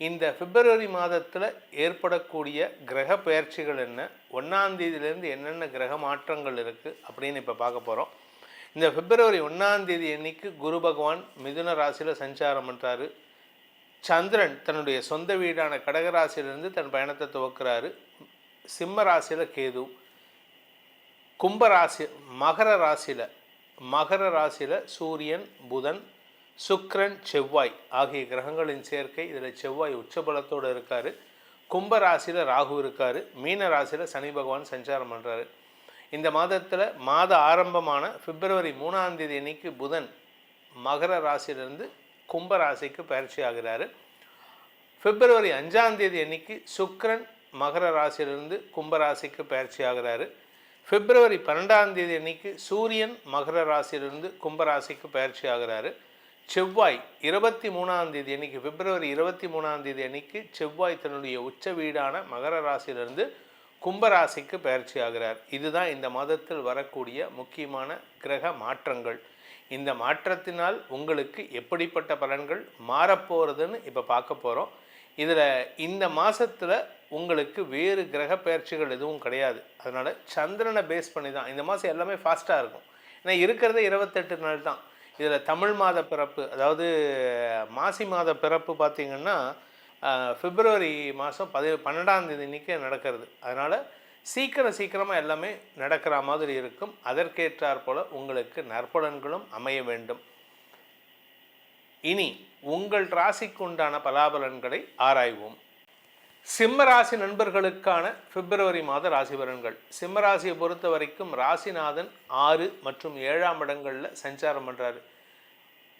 இந்த பிப்ரவரி மாதத்தில் ஏற்படக்கூடிய கிரக பெயர்ச்சிகள் என்ன? ஒன்றாந்தேதியிலேருந்து என்னென்ன கிரக மாற்றங்கள் இருக்குது அப்படின்னு இப்போ பார்க்க போகிறோம் இந்த பிப்ரவரி ஒன்றாந்தேதி அன்னைக்கு குரு பகவான் மிதுன ராசியில் சஞ்சாரம் பண்ணுறாரு சந்திரன் தன்னுடைய சொந்த வீடான கடகராசியிலிருந்து தன் பயணத்தை துவக்கிறாரு. சிம்ம ராசியில் கேது கும்பராசி மகர ராசியில் மகர ராசியில் சூரியன் புதன் சுக்ரன் செவ்வாய் ஆகிய கிரகங்களின் சேர்க்கை. இதில் செவ்வாய் உச்சபலத்தோடு இருக்கார். கும்ப ராசியில் ராகு இருக்கார். மீன ராசியில் சனி பகவான் சஞ்சாரம் பண்ணுறாரு இந்த மாதத்தில் மாத ஆரம்பமான பிப்ரவரி மூணாம் தேதி அன்னைக்கு புதன் மகர ராசியிலிருந்து கும்ப ராசிக்கு பயிற்சி ஆகிறாரு. பிப்ரவரி அஞ்சாம் தேதி அன்னைக்கு சுக்ரன் மகர ராசியிலிருந்து கும்பராசிக்கு பயிற்சி ஆகிறாரு. பிப்ரவரி பன்னெண்டாம் தேதி அன்னைக்கு சூரியன் மகர ராசியிலிருந்து கும்பராசிக்கு பயிற்சி ஆகிறாரு. செவ்வாய் இருபத்தி மூணாம் தேதி அன்னைக்கு பிப்ரவரி இருபத்தி மூணாம் தேதி அன்னைக்கு செவ்வாய் தன்னுடைய உச்ச வீடான மகர ராசியிலிருந்து கும்பராசிக்கு பயிற்சி ஆகிறார். இதுதான் இந்த மாதத்தில் வரக்கூடிய முக்கியமான கிரக மாற்றங்கள். இந்த மாற்றத்தினால் உங்களுக்கு எப்படிப்பட்ட பலன்கள் மாறப்போகிறதுன்னு இப்போ பார்க்க போகிறோம் இதில் இந்த மாதத்தில் உங்களுக்கு வேறு கிரக பயிற்சிகள் எதுவும் கிடையாது. அதனால் சந்திரனை பேஸ் பண்ணி தான். இந்த மாதம் எல்லாமே ஃபாஸ்ட்டாக இருக்கும். ஏன்னா இருக்கிறதே இருபத்தெட்டு நாள் தான் இதில் தமிழ் மாத பிறப்பு அதாவது மாசி மாத பிறப்பு பார்த்திங்கன்னா பிப்ரவரி மாதம் பதி பன்னெண்டாம் தேதி அன்றைக்கி நடக்கிறது. அதனால் சீக்கிரம் சீக்கிரமாக எல்லாமே நடக்கிற மாதிரி இருக்கும். அதற்கேற்றாற் போல் உங்களுக்கு நற்பலன்களும் அமைய வேண்டும். இனி உங்கள் ராசிக்கு உண்டான பலாபலன்களை ஆராய்வோம். சிம்ம ராசி நண்பர்களுக்கான பிப்ரவரி மாத ராசி பலன்கள் சிம்ம ராசியை பொறுத்த வரைக்கும் ராசிநாதன் ஆறு மற்றும் ஏழாம் இடங்களில் சஞ்சாரம் பண்ணுறாரு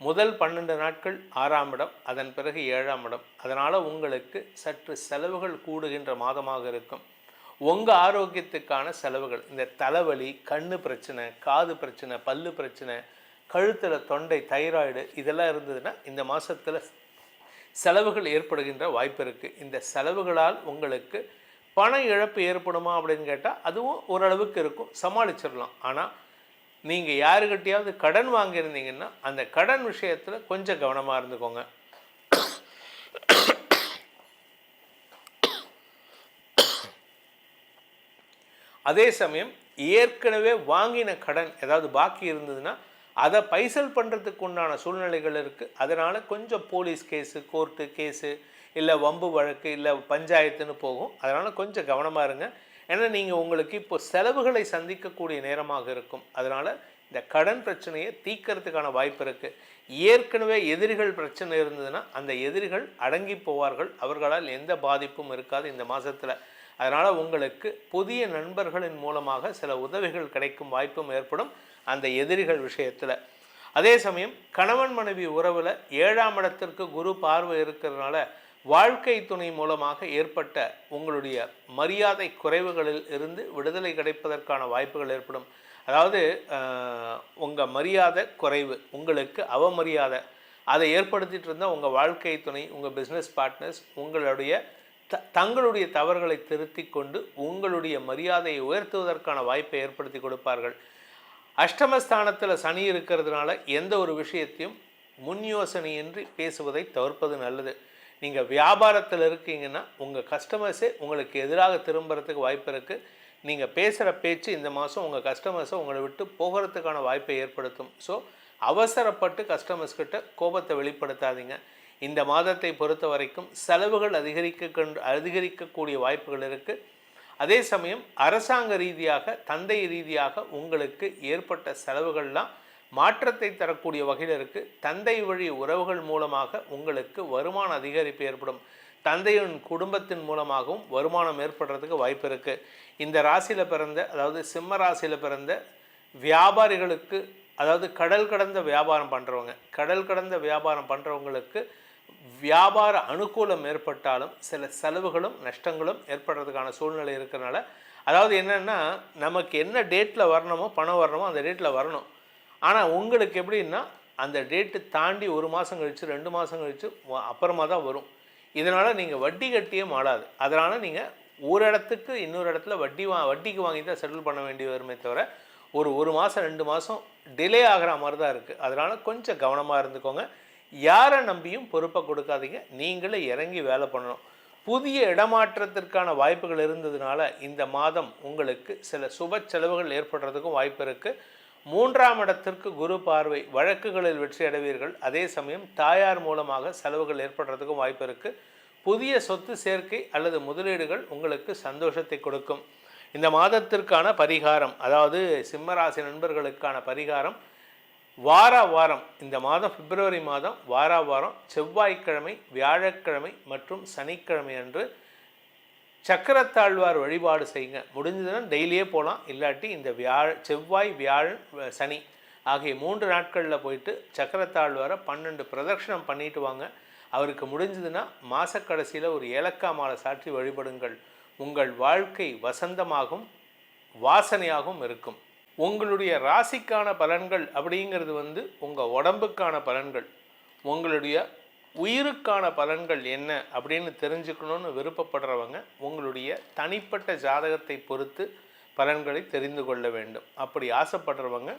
முதல் பன்னெண்டு நாட்கள் ஆறாம் இடம் அதன் பிறகு ஏழாம் இடம். அதனால் உங்களுக்கு சற்று செலவுகள் கூடுகின்ற மாதமாக இருக்கும். உங்கள் ஆரோக்கியத்துக்கான செலவுகள் இந்த தலைவலி கண்ணு பிரச்சனை காது பிரச்சனை பல்லு பிரச்சனை கழுத்தில் தொண்டை தைராய்டு இதெல்லாம் இருந்ததுன்னா இந்த மாதத்தில் செலவுகள் ஏற்படுகின்ற வாய்ப்பு இருக்குது இந்த செலவுகளால் உங்களுக்கு பண இழப்பு ஏற்படுமா அப்படின்னு கேட்டால் அதுவும் ஓரளவுக்கு இருக்கும். சமாளிச்சிடலாம். ஆனால் நீங்கள் யாருக்கிட்டையாவது கடன் வாங்கியிருந்தீங்கன்னா அந்த கடன் விஷயத்தில் கொஞ்சம் கவனமாக இருந்துக்கோங்க. அதே சமயம் ஏற்கனவே வாங்கின கடன் ஏதாவது பாக்கி இருந்ததுன்னா அதை பைசல் பண்ணுறதுக்கு உண்டான சூழ்நிலைகள் இருக்குது அதனால் கொஞ்சம் போலீஸ் கேஸு கோர்ட்டு கேஸு இல்லை வம்பு வழக்கு இல்லை பஞ்சாயத்துன்னு போகும். அதனால் கொஞ்சம் கவனமாக இருங்க. ஏன்னா நீங்கள் உங்களுக்கு இப்போ செலவுகளை சந்திக்கக்கூடிய நேரமாக இருக்கும். அதனால் இந்த கடன் பிரச்சனையை தீக்கிறதுக்கான வாய்ப்பு இருக்குது ஏற்கனவே எதிரிகள் பிரச்சனை இருந்ததுன்னா அந்த எதிரிகள் அடங்கி போவார்கள். அவர்களால் எந்த பாதிப்பும் இருக்காது இந்த மாதத்தில் அதனால் உங்களுக்கு புதிய நண்பர்களின் மூலமாக சில உதவிகள் கிடைக்கும் வாய்ப்பும் ஏற்படும் அந்த எதிரிகள் விஷயத்தில். அதே சமயம் கணவன் மனைவி உறவில் ஏழாம் இடத்திற்கு குரு பார்வை இருக்கிறதுனால வாழ்க்கை துணை மூலமாக ஏற்பட்ட உங்களுடைய மரியாதை குறைவுகளில் இருந்து விடுதலை கிடைப்பதற்கான வாய்ப்புகள் ஏற்படும். அதாவது உங்கள் மரியாதை குறைவு உங்களுக்கு அவமரியாதை அதை ஏற்படுத்திட்டு இருந்தால் உங்கள் வாழ்க்கை துணை உங்கள் பிஸ்னஸ் பார்ட்னர்ஸ் உங்களுடைய த தங்களுடைய தவறுகளை திருத்தி கொண்டு உங்களுடைய மரியாதையை உயர்த்துவதற்கான வாய்ப்பை ஏற்படுத்தி கொடுப்பார்கள். அஷ்டமஸ்தானத்தில் சனி இருக்கிறதுனால எந்த ஒரு விஷயத்தையும் முன் யோசனையின்றி பேசுவதை தவிர்ப்பது நல்லது. நீங்கள் வியாபாரத்தில் இருக்கீங்கன்னா உங்கள் கஸ்டமர்ஸே உங்களுக்கு எதிராக திரும்புறதுக்கு வாய்ப்பு இருக்குது நீங்கள் பேசுகிற பேச்சு இந்த மாதம் உங்கள் கஸ்டமர்ஸை உங்களை விட்டு போகிறதுக்கான வாய்ப்பை ஏற்படுத்தும். ஸோ அவசரப்பட்டு கஸ்டமர்ஸ்கிட்ட கோபத்தை வெளிப்படுத்தாதீங்க. இந்த மாதத்தை பொறுத்த வரைக்கும் செலவுகள் அதிகரிக்க அதிகரிக்கக்கூடிய வாய்ப்புகள் இருக்குது அதே சமயம் அரசாங்க ரீதியாக தந்தை ரீதியாக உங்களுக்கு ஏற்பட்ட செலவுகள்லாம் மாற்றத்தை தரக்கூடிய வகையில் இருக்குது தந்தை வழி உறவுகள் மூலமாக உங்களுக்கு வருமான அதிகரிப்பு ஏற்படும். தந்தையின் குடும்பத்தின் மூலமாகவும் வருமானம் ஏற்படுறதுக்கு வாய்ப்பு இருக்குது இந்த ராசியில் பிறந்த அதாவது சிம்ம ராசியில் பிறந்த வியாபாரிகளுக்கு அதாவது கடல் கடந்த வியாபாரம் பண்ணுறவங்க கடல் கடந்த வியாபாரம் பண்ணுறவங்களுக்கு வியாபார அனுகூலம் ஏற்பட்டாலும் சில செலவுகளும் நஷ்டங்களும் ஏற்படுறதுக்கான சூழ்நிலை இருக்கிறனால அதாவது என்னென்னா நமக்கு என்ன டேட்டில் வரணுமோ பணம் வரணுமோ அந்த டேட்டில் வரணும். ஆனால் உங்களுக்கு எப்படின்னா அந்த டேட்டு தாண்டி ஒரு மாதம் கழித்து ரெண்டு மாதம் கழித்து அப்புறமா தான் வரும். இதனால் நீங்கள் வட்டி கட்டியே மாடாது அதனால் நீங்கள் ஒரு இடத்துக்கு இன்னொரு இடத்துல வட்டி வா வட்டிக்கு வாங்கி தான் செட்டில் பண்ண வேண்டி வருமே தவிர ஒரு ஒரு மாதம் ரெண்டு மாதம் டிலே ஆகிற மாதிரி தான் இருக்குது அதனால் கொஞ்சம் கவனமாக இருந்துக்கோங்க. யாரை நம்பியும் பொறுப்பை கொடுக்காதீங்க. நீங்களே இறங்கி வேலை பண்ணணும். புதிய இடமாற்றத்திற்கான வாய்ப்புகள் இருந்ததுனால இந்த மாதம் உங்களுக்கு சில சுப செலவுகள் ஏற்படுறதுக்கும் வாய்ப்பு இருக்குது மூன்றாம் இடத்திற்கு குரு பார்வை வழக்குகளில் வெற்றி அடைவீர்கள். அதே சமயம் தாயார் மூலமாக செலவுகள் ஏற்படுறதுக்கும் வாய்ப்பு இருக்குது புதிய சொத்து சேர்க்கை அல்லது முதலீடுகள் உங்களுக்கு சந்தோஷத்தை கொடுக்கும். இந்த மாதத்திற்கான பரிகாரம் அதாவது சிம்மராசி நண்பர்களுக்கான பரிகாரம் வார வாரம் இந்த மாதம் பிப்ரவரி மாதம் வார வாரம் செவ்வாய்க்கிழமை வியாழக்கிழமை மற்றும் சனிக்கிழமை அன்று சக்கரத்தாழ்வார் வழிபாடு செய்யுங்க. முடிஞ்சதுன்னா டெய்லியே போகலாம். இல்லாட்டி இந்த வியாழ செவ்வாய் வியாழன் சனி ஆகிய மூன்று நாட்களில் போயிட்டு சக்கரத்தாழ்வாரை பன்னெண்டு பிரதட்சணம் பண்ணிட்டு வாங்க. அவருக்கு முடிஞ்சதுன்னா மாசக்கடைசியில் ஒரு ஏலக்காய் மாலை சாற்றி வழிபடுங்கள். உங்கள் வாழ்க்கை வசந்தமாகவும் வாசனையாகவும் இருக்கும். உங்களுடைய ராசிக்கான பலன்கள் அப்படிங்கிறது வந்து உங்கள் உடம்புக்கான பலன்கள். உங்களுடைய உயிருக்கான பலன்கள் என்ன அப்படின்னு தெரிஞ்சுக்கணும்னு விருப்பப்படுறவங்க உங்களுடைய தனிப்பட்ட ஜாதகத்தை பொறுத்து பலன்களை தெரிந்து கொள்ள வேண்டும். அப்படி ஆசைப்படுறவங்க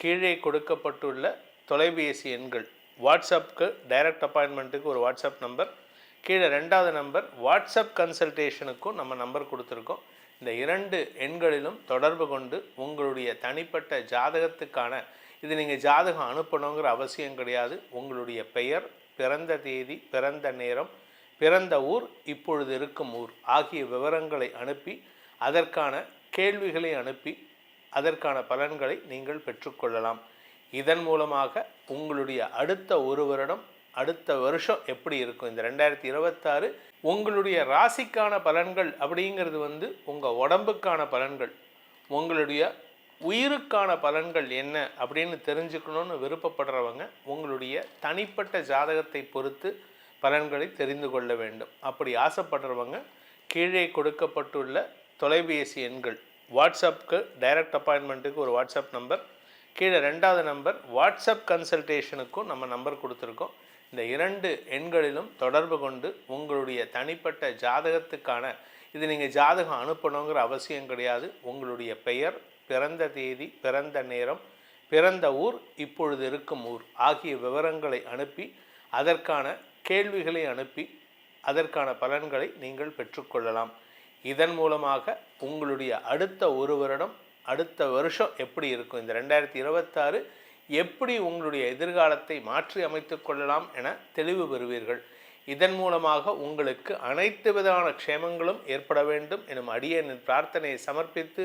கீழே கொடுக்கப்பட்டுள்ள தொலைபேசி எண்கள் வாட்ஸ்அப்புக்கு டைரக்ட் அப்பாயின்மெண்ட்டுக்கு ஒரு வாட்ஸ்அப் நம்பர் கீழே ரெண்டாவது நம்பர் வாட்ஸ்அப் கன்சல்டேஷனுக்கும் நம்ம நம்பர் கொடுத்துருக்கோம். இந்த இரண்டு எண்களிலும் தொடர்பு கொண்டு உங்களுடைய தனிப்பட்ட ஜாதகத்துக்கான இது நீங்கள் ஜாதகம் அனுப்பணுங்கிற அவசியம் கிடையாது. உங்களுடைய பெயர் பிறந்த தேதி பிறந்த நேரம் பிறந்த ஊர் இப்பொழுது இருக்கும் ஊர் ஆகிய விவரங்களை அனுப்பி அதற்கான கேள்விகளை அனுப்பி அதற்கான பலன்களை நீங்கள் பெற்றுக்கொள்ளலாம். இதன் மூலமாக உங்களுடைய அடுத்த ஒரு வருடம் அடுத்த வருஷம் எப்படி இருக்கும்? இந்த ரெண்டாயிரத்தி இருபத்தாறு உங்களுடைய ராசிக்கான பலன்கள் அப்படிங்கிறது வந்து உங்கள் உடம்புக்கான பலன்கள் உங்களுடைய உயிருக்கான பலன்கள் என்ன அப்படின்னு தெரிஞ்சுக்கணும்னு விருப்பப்படுறவங்க உங்களுடைய தனிப்பட்ட ஜாதகத்தை பொறுத்து பலன்களை தெரிந்து கொள்ள வேண்டும். அப்படி ஆசைப்படுறவங்க கீழே கொடுக்கப்பட்டுள்ள தொலைபேசி எண்கள் வாட்ஸ்அப்புக்கு டைரக்ட் அப்பாயின்மெண்ட்டுக்கு ஒரு வாட்ஸ்அப் நம்பர் கீழே ரெண்டாவது நம்பர் வாட்ஸ்அப் கன்சல்டேஷனுக்கும் நம்ம நம்பர் கொடுத்துருக்கோம். இந்த இரண்டு எண்களிலும் தொடர்பு கொண்டு உங்களுடைய தனிப்பட்ட ஜாதகத்துக்கான இது நீங்கள் ஜாதகம் அனுப்பணுங்கிற அவசியம் கிடையாது. உங்களுடைய பெயர் பிறந்த தேதி பிறந்த நேரம் பிறந்த ஊர் இப்பொழுது இருக்கும் ஊர் ஆகிய விவரங்களை அனுப்பி அதற்கான கேள்விகளை அனுப்பி அதற்கான பலன்களை நீங்கள் பெற்றுக்கொள்ளலாம். இதன் மூலமாக உங்களுடைய அடுத்த ஒரு வருடம் அடுத்த வருஷம் எப்படி இருக்கும்? இந்த ரெண்டாயிரத்தி இருபத்தாறு எப்படி உங்களுடைய எதிர்காலத்தை மாற்றி அமைத்து கொள்ளலாம் என தெளிவு பெறுவீர்கள். இதன் மூலமாக உங்களுக்கு அனைத்து விதமான க்ஷேமங்களும் ஏற்பட வேண்டும் எனும் அடியனின் பிரார்த்தனையை சமர்ப்பித்து